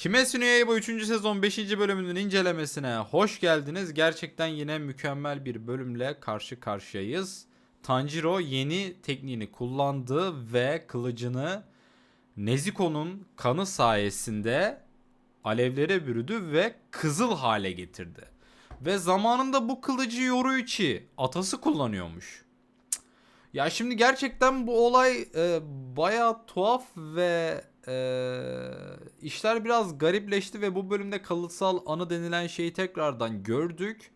Kimetsu no Yaiba 3. sezon 5. bölümünün incelemesine hoş geldiniz. Gerçekten yine mükemmel bir bölümle karşı karşıyayız. Tanjiro yeni tekniğini kullandı ve kılıcını Nezuko'nun kanı sayesinde alevlere bürüdü ve kızıl hale getirdi. Ve zamanında bu kılıcı Yoruichi atası kullanıyormuş. Ya şimdi gerçekten bu olay e, bayağı tuhaf ve e, işler biraz garipleşti ve bu bölümde kalıtsal anı denilen şeyi tekrardan gördük.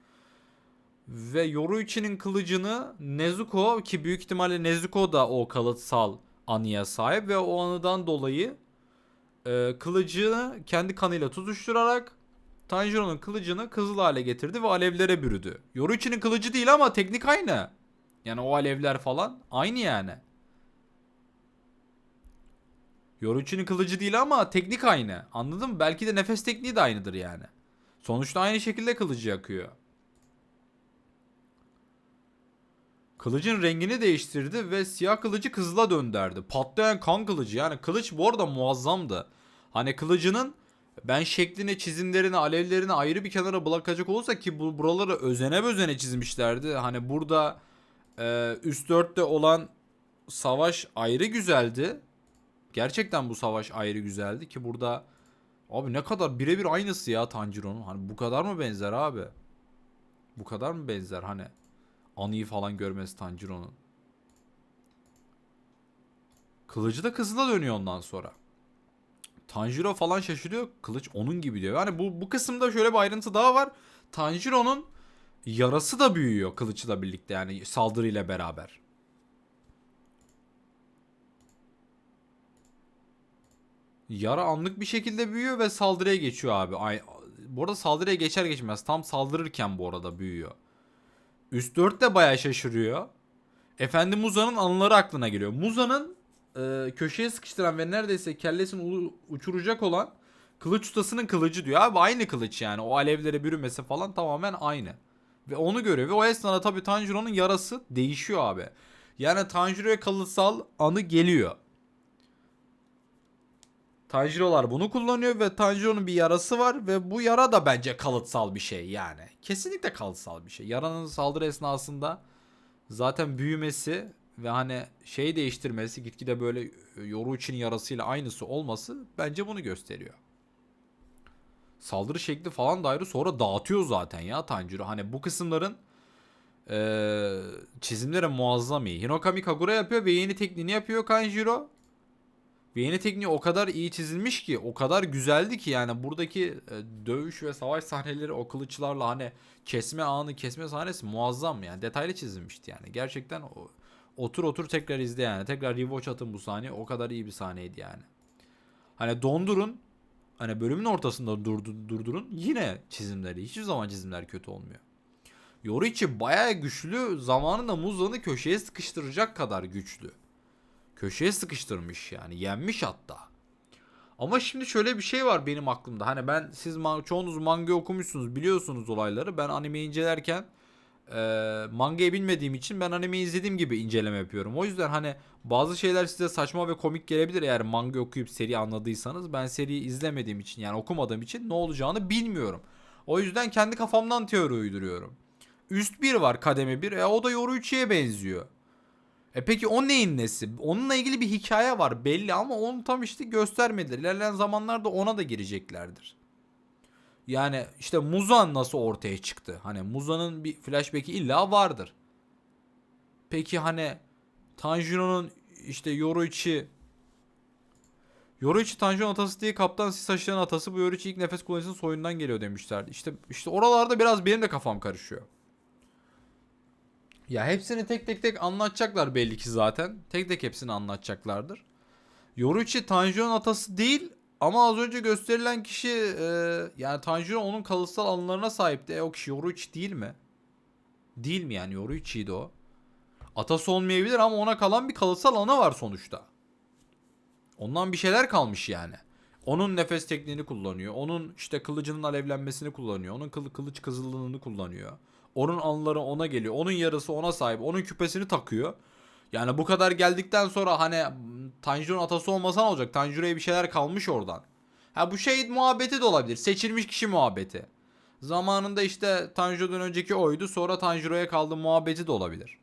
Ve Yoruichi'nin kılıcını Nezuko ki büyük ihtimalle Nezuko da o kalıtsal anıya sahip ve o anıdan dolayı e, kılıcını kendi kanıyla tutuşturarak Tanjiro'nun kılıcını kızıl hale getirdi ve alevlere bürüdü. Yoruichi'nin kılıcı değil ama teknik aynı. Yani o alevler falan aynı yani. Yoruichi'nin kılıcı değil ama teknik aynı. Anladın mı? Belki de nefes tekniği de aynıdır yani. Sonuçta aynı şekilde kılıcı yakıyor. Kılıcın rengini değiştirdi ve siyah kılıcı kızıla döndürdü. Patlayan kan kılıcı yani kılıç bu arada muazzamdı. Hani kılıcının ben şeklini, çizimlerini, alevlerini ayrı bir kenara bırakacak olursa ki bu buraları özene özene çizmişlerdi. Hani burada e, üst dörtte olan savaş ayrı güzeldi. Gerçekten bu savaş ayrı güzeldi ki burada abi ne kadar birebir aynısı ya Tanjiro'nun. Hani bu kadar mı benzer abi? Bu kadar mı benzer hani? Anıyı falan görmesi Tanjiro'nun. Kılıcı da kızıla dönüyor ondan sonra. Tanjiro falan şaşırıyor. Kılıç onun gibi diyor. Yani bu, bu kısımda şöyle bir ayrıntı daha var. Tanjiro'nun yarası da büyüyor kılıçla birlikte yani saldırıyla beraber. Yara anlık bir şekilde büyüyor ve saldırıya geçiyor abi. Ay, bu arada saldırıya geçer geçmez tam saldırırken bu arada büyüyor. Üst 4 de bayağı şaşırıyor. Efendi Muza'nın anıları aklına geliyor. Muza'nın e, köşeye sıkıştıran ve neredeyse kellesini uçuracak olan kılıç ustasının kılıcı diyor. Abi aynı kılıç yani. O alevlere bürümesi falan tamamen aynı. Ve onu görüyor. Ve o esnada tabii Tanjiro'nun yarası değişiyor abi. Yani Tanjiro'ya kalıtsal anı geliyor. Tanjiro'lar bunu kullanıyor ve Tanjiro'nun bir yarası var ve bu yara da bence kalıtsal bir şey yani. Kesinlikle kalıtsal bir şey. Yaranın saldırı esnasında zaten büyümesi ve hani şey değiştirmesi gitgide böyle Yoruichi'nin yarasıyla aynısı olması bence bunu gösteriyor. Saldırı şekli falan da ayrı sonra dağıtıyor zaten ya Tanjiro. Hani bu kısımların eee çizimleri muazzam iyi. Hinokami Kagura yapıyor ve yeni tekniğini yapıyor Kanjiro. Ve yeni tekniği o kadar iyi çizilmiş ki, o kadar güzeldi ki yani buradaki e, dövüş ve savaş sahneleri o kılıçlarla hani kesme anı, kesme sahnesi muazzam yani detaylı çizilmişti yani. Gerçekten o, otur otur tekrar izle yani. Tekrar rewatch atın bu sahne. O kadar iyi bir sahneydi yani. Hani dondurun. Hani bölümün ortasında durdu, durdurun. Yine çizimleri. Hiçbir zaman çizimler kötü olmuyor. Yorichi bayağı güçlü. Zamanında Muzan'ı köşeye sıkıştıracak kadar güçlü. Köşeye sıkıştırmış yani. Yenmiş hatta. Ama şimdi şöyle bir şey var benim aklımda. Hani ben siz ma- çoğunuz manga okumuşsunuz biliyorsunuz olayları. Ben anime incelerken e, mangayı bilmediğim için ben anime izlediğim gibi inceleme yapıyorum. O yüzden hani bazı şeyler size saçma ve komik gelebilir eğer manga okuyup seri anladıysanız. Ben seriyi izlemediğim için yani okumadığım için ne olacağını bilmiyorum. O yüzden kendi kafamdan teori uyduruyorum. Üst bir var kademe bir. E, o da Yoruichi'ye benziyor. E peki o neyin nesi? Onunla ilgili bir hikaye var belli ama onu tam işte göstermediler. İlerleyen zamanlarda ona da gireceklerdir. Yani işte Muzan nasıl ortaya çıktı? Hani Muzan'ın bir flashback'i illa vardır. Peki hani Tanjiro'nun işte Yoruichi Yoruichi Tanjiro'nun atası diye Kaptan Sashi'nin atası bu Yoruichi ilk nefes kullanıcısının soyundan geliyor demişlerdi. İşte işte oralarda biraz benim de kafam karışıyor. Ya hepsini tek tek tek anlatacaklar belli ki zaten. Tek tek hepsini anlatacaklardır. Yoruichi Tanjiro'nun atası değil ama az önce gösterilen kişi e, yani Tanjiro onun kalıtsal anılarına sahipti. E o kişi Yoruichi değil mi? Değil mi yani Yoruichi'ydi o. Atası olmayabilir ama ona kalan bir kalıtsal anı var sonuçta. Ondan bir şeyler kalmış yani. Onun nefes tekniğini kullanıyor. Onun işte kılıcının alevlenmesini kullanıyor. Onun kılı kılıç kızıllığını kullanıyor. Onun anıları ona geliyor. Onun yarısı ona sahip. Onun küpesini takıyor. Yani bu kadar geldikten sonra hani Tanjiro'nun atası olmasa ne olacak? Tanjiro'ya bir şeyler kalmış oradan. Ha bu şey muhabbeti de olabilir. Seçilmiş kişi muhabbeti. Zamanında işte Tanjiro'dan önceki oydu sonra Tanjiro'ya kaldı muhabbeti de olabilir.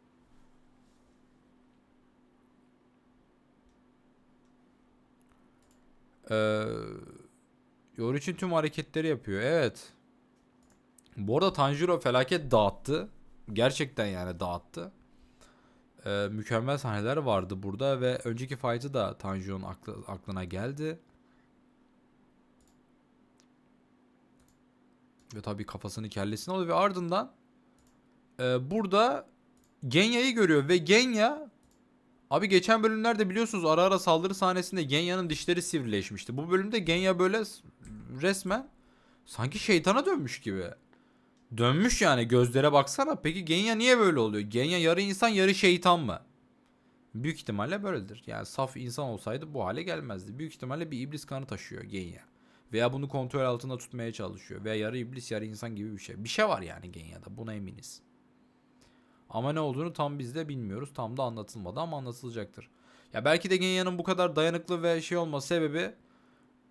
Ee, Yoru için tüm hareketleri yapıyor. Evet. Bu arada Tanjiro felaket dağıttı. Gerçekten yani dağıttı. Ee, mükemmel sahneler vardı burada ve önceki fight'ı da Tanjiro'nun aklı, aklına geldi. Ve tabii kafasını kellesine alıyor ve ardından e, burada Genya'yı görüyor ve Genya abi geçen bölümlerde biliyorsunuz ara ara saldırı sahnesinde Genya'nın dişleri sivrileşmişti. Bu bölümde Genya böyle resmen sanki şeytana dönmüş gibi. Dönmüş yani gözlere baksana. Peki Genya niye böyle oluyor? Genya yarı insan yarı şeytan mı? Büyük ihtimalle böyledir. Yani saf insan olsaydı bu hale gelmezdi. Büyük ihtimalle bir iblis kanı taşıyor Genya. Veya bunu kontrol altında tutmaya çalışıyor. Veya yarı iblis yarı insan gibi bir şey. Bir şey var yani Genya'da buna eminiz. Ama ne olduğunu tam biz de bilmiyoruz. Tam da anlatılmadı ama anlatılacaktır. Ya belki de Genya'nın bu kadar dayanıklı ve şey olması sebebi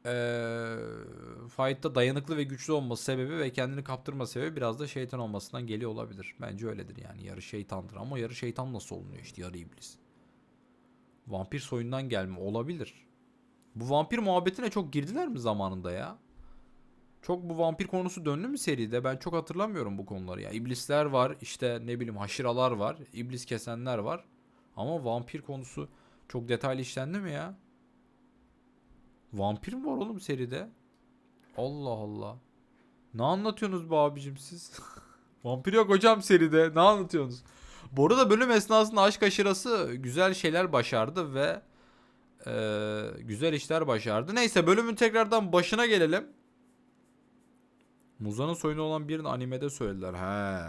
eee fight'ta dayanıklı ve güçlü olması sebebi ve kendini kaptırma sebebi biraz da şeytan olmasından geliyor olabilir. Bence öyledir yani. Yarı şeytandır ama yarı şeytan nasıl olunuyor işte yarı iblis. Vampir soyundan gelme olabilir. Bu vampir muhabbetine çok girdiler mi zamanında ya? Çok bu vampir konusu döndü mü seride? Ben çok hatırlamıyorum bu konuları ya. İblisler var, işte ne bileyim haşiralar var, iblis kesenler var. Ama vampir konusu çok detaylı işlendi mi ya? Vampir mi var oğlum seride? Allah Allah. Ne anlatıyorsunuz bu abicim siz? Vampir yok hocam seride. Ne anlatıyorsunuz? Bu arada bölüm esnasında aşk aşırası güzel şeyler başardı ve eee, güzel işler başardı. Neyse bölümün tekrardan başına gelelim. Muza'nın soyunu olan birini animede söylediler. He.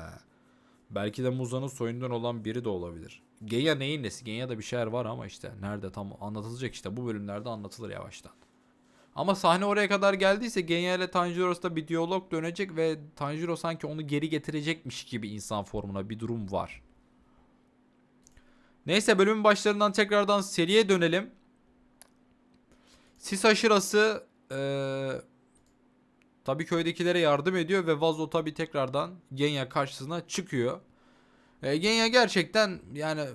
Belki de Muza'nın soyundan olan biri de olabilir. Genya neyin nesi? Genya'da bir şeyler var ama işte nerede tam anlatılacak işte bu bölümlerde anlatılır yavaştan. Ama sahne oraya kadar geldiyse Genya ile Tanjiro arasında bir diyalog dönecek ve Tanjiro sanki onu geri getirecekmiş gibi insan formuna bir durum var. Neyse bölümün başlarından tekrardan seriye dönelim. Sis aşırası eee tabii köydekilere yardım ediyor ve Vazo tabii tekrardan Genya karşısına çıkıyor. E, Genya gerçekten yani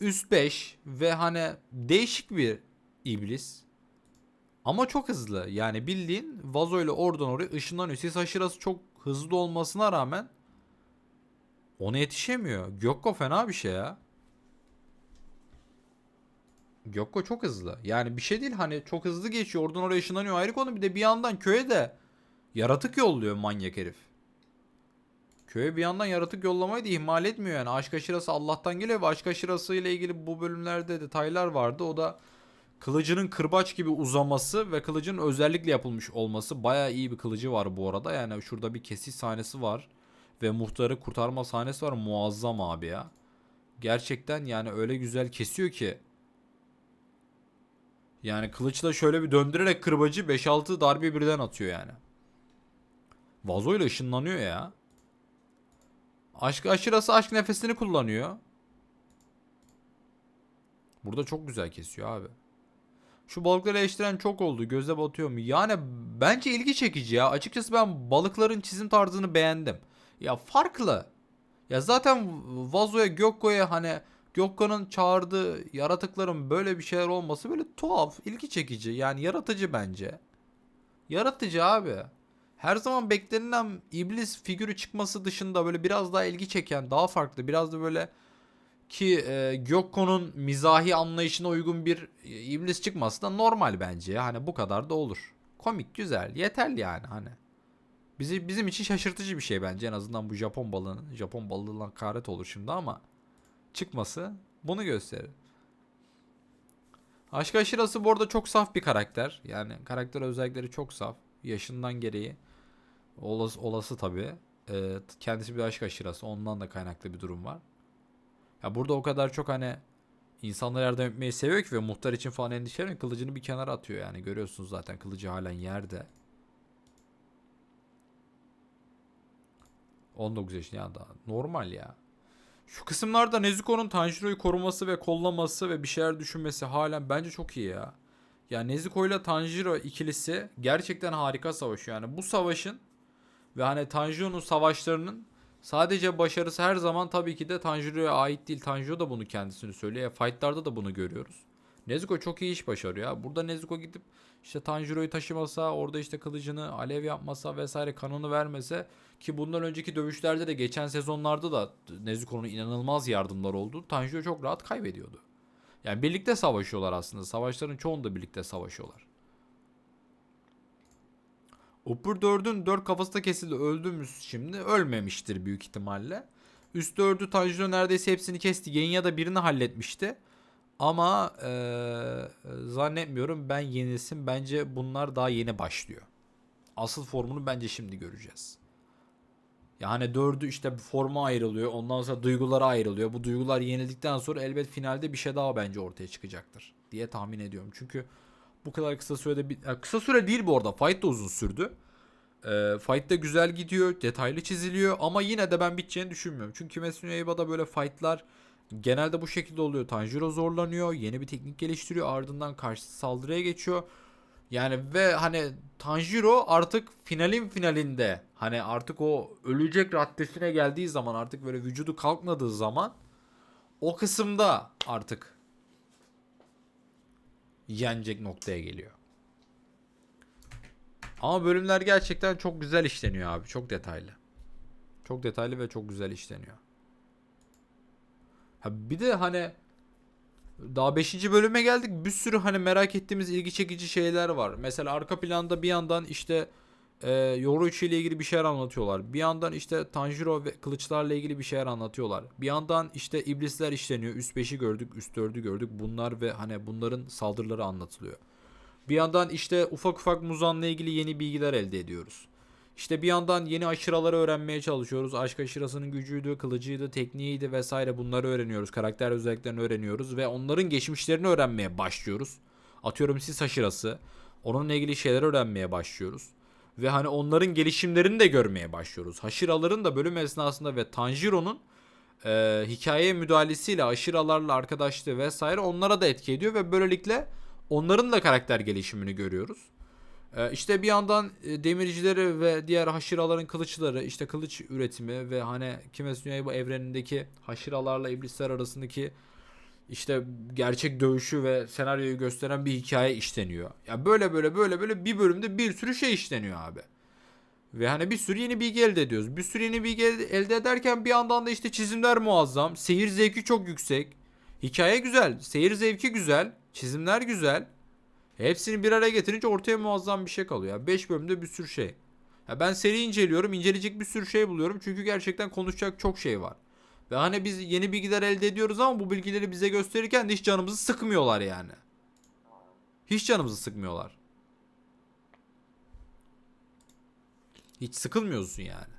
üst 5 ve hani değişik bir iblis. Ama çok hızlı. Yani bildiğin vazo oradan oraya ışınlanıyor. Sis aşırası çok hızlı olmasına rağmen ona yetişemiyor. Gyokko fena bir şey ya. Gyokko çok hızlı. Yani bir şey değil hani çok hızlı geçiyor. Oradan oraya ışınlanıyor ayrı konu. Bir de bir yandan köye de yaratık yolluyor manyak herif. Köye bir yandan yaratık yollamayı da ihmal etmiyor yani. Aşk aşırası Allah'tan geliyor ve aşk aşırası ile ilgili bu bölümlerde detaylar vardı. O da kılıcının kırbaç gibi uzaması ve kılıcın özellikle yapılmış olması. Baya iyi bir kılıcı var bu arada. Yani şurada bir kesiş sahnesi var. Ve muhtarı kurtarma sahnesi var. Muazzam abi ya. Gerçekten yani öyle güzel kesiyor ki. Yani kılıçla şöyle bir döndürerek kırbacı 5-6 darbe birden atıyor yani. Vazoyla ışınlanıyor ya. Aşk aşırası aşk nefesini kullanıyor. Burada çok güzel kesiyor abi. Şu balıkları eleştiren çok oldu. Göze batıyor mu? Yani bence ilgi çekici ya. Açıkçası ben balıkların çizim tarzını beğendim. Ya farklı. Ya zaten Vazo'ya Gökko'ya hani Gökko'nun çağırdığı yaratıkların böyle bir şeyler olması böyle tuhaf, ilgi çekici. Yani yaratıcı bence. Yaratıcı abi. Her zaman beklenilen iblis figürü çıkması dışında böyle biraz daha ilgi çeken, daha farklı, biraz da böyle ki e, Gökko'nun mizahi anlayışına uygun bir e, iblis çıkması da normal bence. Hani bu kadar da olur. Komik, güzel, yeterli yani hani. Bizi, bizim için şaşırtıcı bir şey bence en azından bu Japon balığının. Japon balığından karet olur şimdi ama çıkması bunu gösterir. Aşk aşırası bu arada çok saf bir karakter. Yani karakter özellikleri çok saf. Yaşından gereği. Olası, olası tabii. Ee, kendisi bir aşk aşırası. Ondan da kaynaklı bir durum var. Ya burada o kadar çok hani insanlara yardım etmeyi seviyor ki ve muhtar için falan endişeleniyor. Kılıcını bir kenara atıyor yani. Görüyorsunuz zaten kılıcı halen yerde. 19 yaşında ya daha normal ya. Şu kısımlarda Nezuko'nun Tanjiro'yu koruması ve kollaması ve bir şeyler düşünmesi halen bence çok iyi ya. Ya Nezuko ile Tanjiro ikilisi gerçekten harika savaşıyor. Yani bu savaşın ve hani Tanjiro'nun savaşlarının sadece başarısı her zaman tabii ki de Tanjiro'ya ait değil. Tanjiro da bunu kendisini söylüyor. E, fight'larda da bunu görüyoruz. Nezuko çok iyi iş başarıyor. Burada Nezuko gidip işte Tanjiro'yu taşımasa, orada işte kılıcını alev yapmasa vesaire kanını vermese ki bundan önceki dövüşlerde de geçen sezonlarda da Nezuko'nun inanılmaz yardımlar oldu. Tanjiro çok rahat kaybediyordu. Yani birlikte savaşıyorlar aslında. Savaşların çoğunda birlikte savaşıyorlar. Upper 4'ün 4 kafası da kesildi. Öldü şimdi? Ölmemiştir büyük ihtimalle. Üst 4'ü Tanjiro neredeyse hepsini kesti. Genya da birini halletmişti. Ama eee, zannetmiyorum ben yenilsin. Bence bunlar daha yeni başlıyor. Asıl formunu bence şimdi göreceğiz. Yani dördü işte forma ayrılıyor. Ondan sonra duygulara ayrılıyor. Bu duygular yenildikten sonra elbet finalde bir şey daha bence ortaya çıkacaktır. Diye tahmin ediyorum. Çünkü bu kadar kısa sürede bir... ya kısa süre değil bu arada. Fight da uzun sürdü. Ee, fight da güzel gidiyor. Detaylı çiziliyor. Ama yine de ben biteceğini düşünmüyorum. Çünkü Kimetsu no Yaiba'da böyle fightlar genelde bu şekilde oluyor. Tanjiro zorlanıyor. Yeni bir teknik geliştiriyor. Ardından karşı saldırıya geçiyor. Yani ve hani Tanjiro artık finalin finalinde hani artık o ölecek raddesine geldiği zaman artık böyle vücudu kalkmadığı zaman o kısımda artık yenecek noktaya geliyor. Ama bölümler gerçekten çok güzel işleniyor abi. Çok detaylı. Çok detaylı ve çok güzel işleniyor. Ha bir de hani daha 5. bölüme geldik. Bir sürü hani merak ettiğimiz ilgi çekici şeyler var. Mesela arka planda bir yandan işte e, Yoruichi ile ilgili bir şeyler anlatıyorlar. Bir yandan işte Tanjiro ve kılıçlarla ilgili bir şeyler anlatıyorlar. Bir yandan işte iblisler işleniyor. Üst 5'i gördük, üst 4'ü gördük. Bunlar ve hani bunların saldırıları anlatılıyor. Bir yandan işte ufak ufak Muzan'la ilgili yeni bilgiler elde ediyoruz. İşte bir yandan yeni aşıraları öğrenmeye çalışıyoruz. Aşk aşırasının gücüydü, kılıcıydı, tekniğiydi vesaire bunları öğreniyoruz. Karakter özelliklerini öğreniyoruz ve onların geçmişlerini öğrenmeye başlıyoruz. Atıyorum sis aşırası. Onunla ilgili şeyler öğrenmeye başlıyoruz. Ve hani onların gelişimlerini de görmeye başlıyoruz. Haşiraların da bölüm esnasında ve Tanjiro'nun e, hikayeye müdahalesiyle aşıralarla arkadaşlığı vesaire onlara da etki ediyor ve böylelikle onların da karakter gelişimini görüyoruz. Ee, işte bir yandan e, demircileri ve diğer haşiraların kılıçları, işte kılıç üretimi ve hani Kimetsu Yaiba evrenindeki haşiralarla iblisler arasındaki işte gerçek dövüşü ve senaryoyu gösteren bir hikaye işleniyor. Ya böyle böyle böyle böyle bir bölümde bir sürü şey işleniyor abi. Ve hani bir sürü yeni bilgi elde ediyoruz. Bir sürü yeni bilgi elde- ederken bir yandan da işte çizimler muazzam. Seyir zevki çok yüksek. Hikaye güzel. Seyir zevki güzel. Çizimler güzel. Hepsini bir araya getirince ortaya muazzam bir şey kalıyor. 5 bölümde bir sürü şey. Ya ben seri inceliyorum. inceleyecek bir sürü şey buluyorum. Çünkü gerçekten konuşacak çok şey var. Ve hani biz yeni bilgiler elde ediyoruz ama bu bilgileri bize gösterirken de hiç canımızı sıkmıyorlar yani. Hiç canımızı sıkmıyorlar. Hiç sıkılmıyorsun yani.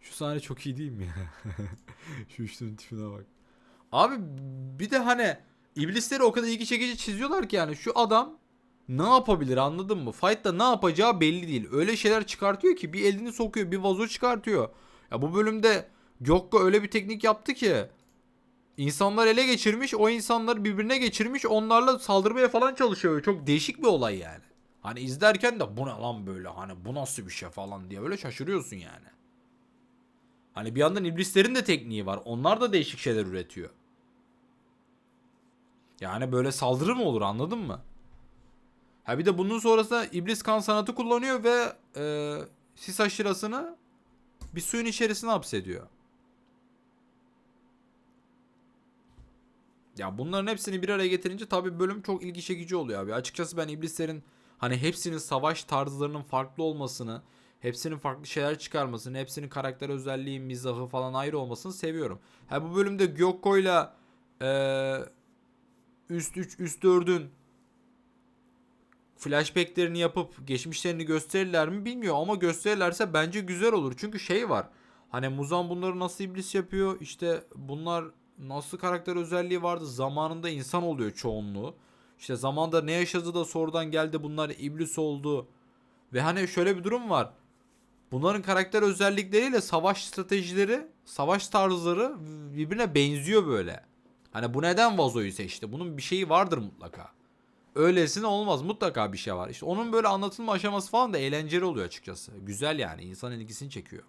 Şu sahne çok iyi değil mi ya? Şu üçlünün tipine bak. Abi bir de hani iblisleri o kadar ilgi çekici çiziyorlar ki yani şu adam ne yapabilir anladın mı? Fight'ta ne yapacağı belli değil. Öyle şeyler çıkartıyor ki bir elini sokuyor bir vazo çıkartıyor. Ya bu bölümde Gyokko öyle bir teknik yaptı ki insanlar ele geçirmiş o insanları birbirine geçirmiş onlarla saldırmaya falan çalışıyor. Çok değişik bir olay yani. Hani izlerken de bu ne lan böyle hani bu nasıl bir şey falan diye böyle şaşırıyorsun yani. Hani bir yandan iblislerin de tekniği var. Onlar da değişik şeyler üretiyor. Yani böyle saldırı mı olur anladın mı? Ha bir de bunun sonrasında iblis kan sanatı kullanıyor ve e, sis aşırasını bir suyun içerisine hapsediyor. Ya bunların hepsini bir araya getirince tabii bölüm çok ilgi çekici oluyor abi. Açıkçası ben iblislerin hani hepsinin savaş tarzlarının farklı olmasını, hepsinin farklı şeyler çıkarmasını, hepsinin karakter özelliği, mizahı falan ayrı olmasını seviyorum. Ha bu bölümde Gyokko'yla eee üst 3 üst 4'ün flashbacklerini yapıp geçmişlerini gösterirler mi bilmiyorum ama gösterirlerse bence güzel olur. Çünkü şey var. Hani Muzan bunları nasıl iblis yapıyor? İşte bunlar nasıl karakter özelliği vardı? Zamanında insan oluyor çoğunluğu. İşte zamanda ne yaşadı da sonradan geldi bunlar iblis oldu. Ve hani şöyle bir durum var. Bunların karakter özellikleriyle savaş stratejileri, savaş tarzları birbirine benziyor böyle. Hani bu neden vazoyu seçti? Bunun bir şeyi vardır mutlaka. öylesine olmaz. Mutlaka bir şey var. İşte onun böyle anlatılma aşaması falan da eğlenceli oluyor açıkçası. Güzel yani. insan ilgisini çekiyor.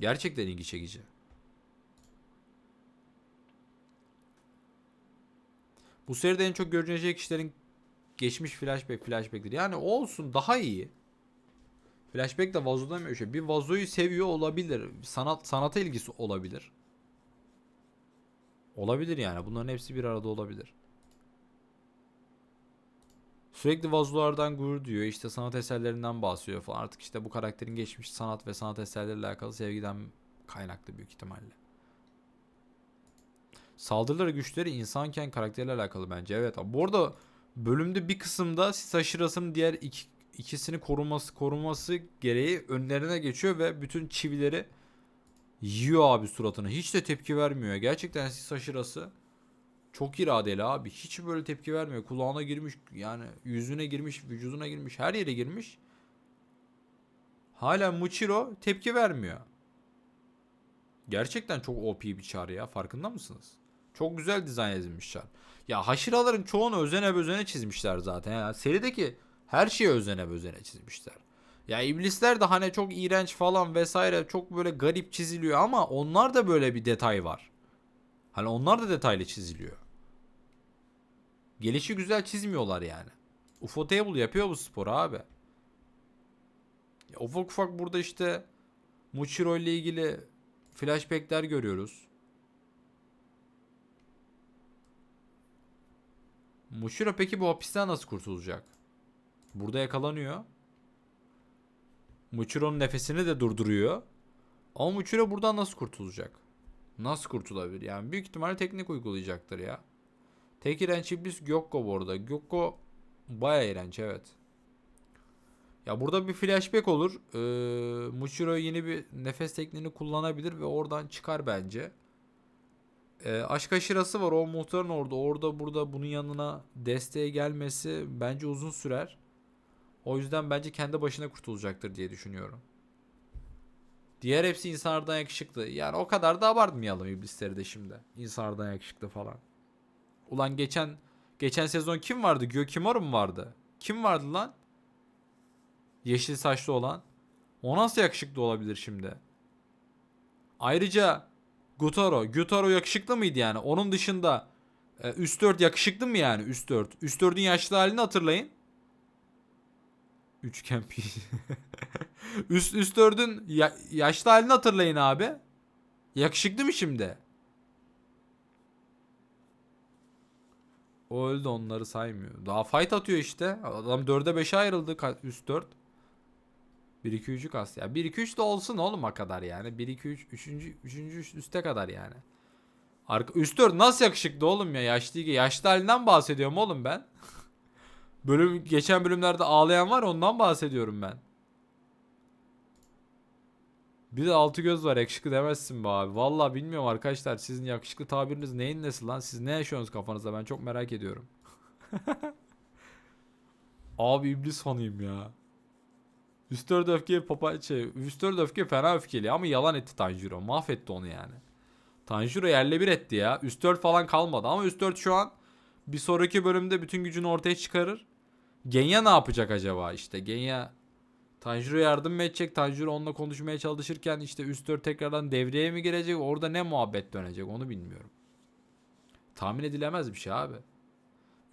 Gerçekten ilgi çekici. Bu seride en çok görünecek kişilerin geçmiş flashback flashback'tir. Yani olsun daha iyi. Flashback de vazoda mı şey? Bir vazoyu seviyor olabilir. Sanat sanata ilgisi olabilir. Olabilir yani. Bunların hepsi bir arada olabilir. Sürekli vazolardan gurur duyuyor. işte sanat eserlerinden bahsediyor falan. Artık işte bu karakterin geçmiş sanat ve sanat eserleriyle alakalı sevgiden kaynaklı büyük ihtimalle. Saldırıları güçleri insanken karakterle alakalı bence. Evet abi. Bu arada bölümde bir kısımda Sashira'sının diğer iki, ikisini koruması koruması gereği önlerine geçiyor ve bütün çivileri yiyor abi suratına. Hiç de tepki vermiyor. Gerçekten Sashira'sı çok iradeli abi. Hiç böyle tepki vermiyor. Kulağına girmiş yani yüzüne girmiş, vücuduna girmiş, her yere girmiş. Hala Muchiro tepki vermiyor. Gerçekten çok OP bir çağrı ya. Farkında mısınız? Çok güzel dizayn edilmiş çar. Ya haşiraların çoğunu özene özene çizmişler zaten. Ya serideki her şeyi özene özene çizmişler. Ya iblisler de hani çok iğrenç falan vesaire çok böyle garip çiziliyor ama onlar da böyle bir detay var. Hani onlar da detaylı çiziliyor. Gelişi güzel çizmiyorlar yani. UFO Table yapıyor bu sporu abi. Ya ufak ufak burada işte Muchiro ile ilgili flashbackler görüyoruz. Mushiro peki bu hapisten nasıl kurtulacak? Burada yakalanıyor. Muchiro'nun nefesini de durduruyor. Ama Muchiro buradan nasıl kurtulacak? Nasıl kurtulabilir? Yani büyük ihtimalle teknik uygulayacaktır ya. Tek iğrenç iblis Gyokko bu arada. Gyokko baya iğrenç evet. Ya burada bir flashback olur. Ee, Muchiro yeni bir nefes tekniğini kullanabilir ve oradan çıkar bence. Ee, aşk aşırası var o muhtarın orada. Orada burada bunun yanına desteğe gelmesi bence uzun sürer. O yüzden bence kendi başına kurtulacaktır diye düşünüyorum. Diğer hepsi insanlardan yakışıklı. Yani o kadar da abartmayalım iblisleri de şimdi. İnsanlardan yakışıklı falan. Ulan geçen geçen sezon kim vardı? Gökimaru mu vardı? Kim vardı lan? Yeşil saçlı olan. O nasıl yakışıklı olabilir şimdi? Ayrıca Gutaro. Gutaro yakışıklı mıydı yani? Onun dışında e, üst 4 yakışıklı mı yani? Üst 4. Üst 4'ün yaşlı halini hatırlayın. Üçgen üst üst 4'ün ya, yaşlı halini hatırlayın abi. Yakışıklı mı şimdi? O öldü onları saymıyor. Daha fight atıyor işte. Adam 4'e 5'e ayrıldı üst 4. 1 2 3'ü kas ya. 1 2 3 de olsun oğlum o kadar yani. 1 2 3 3. 3. üste kadar yani. Arka üst 4 nasıl yakışıklı oğlum ya? Yaşlı yaşlı halinden bahsediyorum oğlum ben. Bölüm geçen bölümlerde ağlayan var ondan bahsediyorum ben. Bir de altı göz var yakışıklı demezsin be abi. Vallahi bilmiyorum arkadaşlar sizin yakışıklı tabiriniz neyin nesi lan? Siz ne yaşıyorsunuz kafanızda ben çok merak ediyorum. abi iblis fanıyım ya. Üst dört öfke papa şey üst dört öfke fena öfkeli ama yalan etti Tanjiro. Mahvetti onu yani. Tanjiro yerle bir etti ya. Üst dört falan kalmadı ama üst dört şu an bir sonraki bölümde bütün gücünü ortaya çıkarır. Genya ne yapacak acaba işte Genya Tanjiro yardım edecek? Tanjiro onunla konuşmaya çalışırken işte üst dört tekrardan devreye mi girecek? Orada ne muhabbet dönecek onu bilmiyorum. Tahmin edilemez bir şey abi.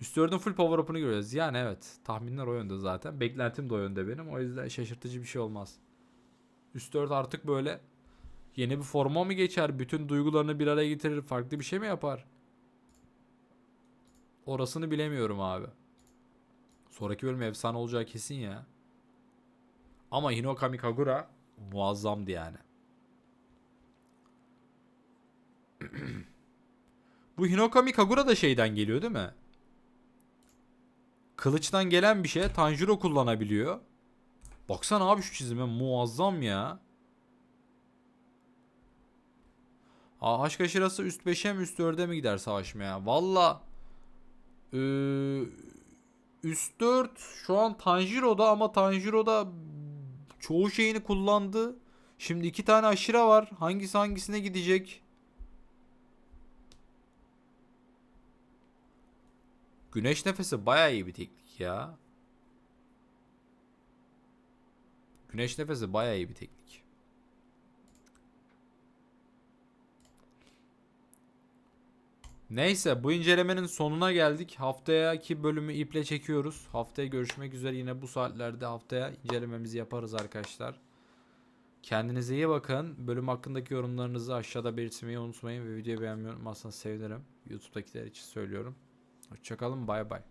Üst 4'ün full power up'ını görüyoruz. Yani evet. Tahminler o yönde zaten. Beklentim de o yönde benim. O yüzden şaşırtıcı bir şey olmaz. Üst 4 artık böyle yeni bir forma mı geçer? Bütün duygularını bir araya getirir. Farklı bir şey mi yapar? Orasını bilemiyorum abi. Sonraki bölüm efsane olacağı kesin ya. Ama Hinokami Kagura muazzamdı yani. Bu Hinokami Kagura da şeyden geliyor değil mi? Kılıçtan gelen bir şey Tanjiro kullanabiliyor. Baksana abi şu çizime muazzam ya. Aa, aşk aşırası üst 5'e mi üst 4'e mi gider savaşmaya? Valla ee, üst 4 şu an Tanjiro'da ama Tanjiro'da çoğu şeyini kullandı. Şimdi iki tane aşıra var. Hangisi hangisine gidecek? Güneş nefesi bayağı iyi bir teknik ya. Güneş nefesi bayağı iyi bir teknik. Neyse bu incelemenin sonuna geldik. Haftayaki bölümü iple çekiyoruz. Haftaya görüşmek üzere yine bu saatlerde haftaya incelememizi yaparız arkadaşlar. Kendinize iyi bakın. Bölüm hakkındaki yorumlarınızı aşağıda belirtmeyi unutmayın ve videoyu beğenmeyi unutmazsanız sevinirim. YouTube'dakiler için söylüyorum. Hoşçakalın bay bay.